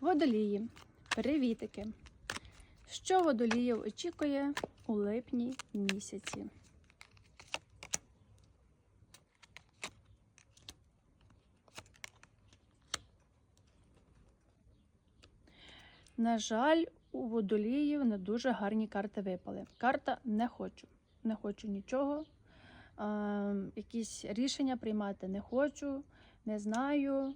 Водолії. Привітики. Що водоліїв очікує у липні місяці? На жаль, у водоліїв не дуже гарні карти випали. Карта не хочу. Не хочу нічого. Е, якісь рішення приймати не хочу, не знаю.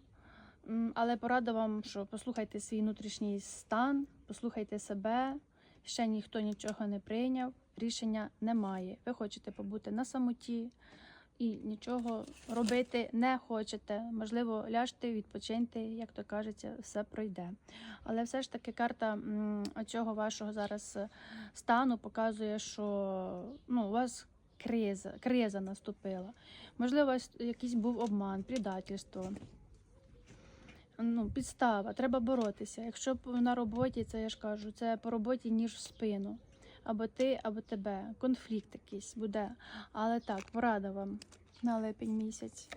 Але порада вам, що послухайте свій внутрішній стан, послухайте себе. Ще ніхто нічого не прийняв, рішення немає. Ви хочете побути на самоті і нічого робити не хочете. Можливо, ляжте, відпочиньте, як то кажеться, все пройде. Але все ж таки карта цього вашого зараз е, стану показує, що ну, у вас криза, криза наступила. Можливо, якийсь був обман, предательство. Ну, підстава, треба боротися. Якщо на роботі, це я ж кажу, це по роботі ніж в спину. Або ти, або тебе. Конфлікт якийсь буде. Але так, порада вам на липень місяць.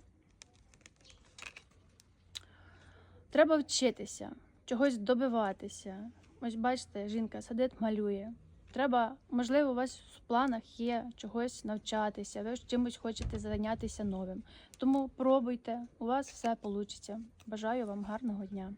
Треба вчитися, чогось добиватися. Ось бачите, жінка сидить, малює. Треба, можливо, у вас в планах є чогось навчатися, ви чимось хочете зайнятися новим. Тому пробуйте, у вас все вийде. Бажаю вам гарного дня.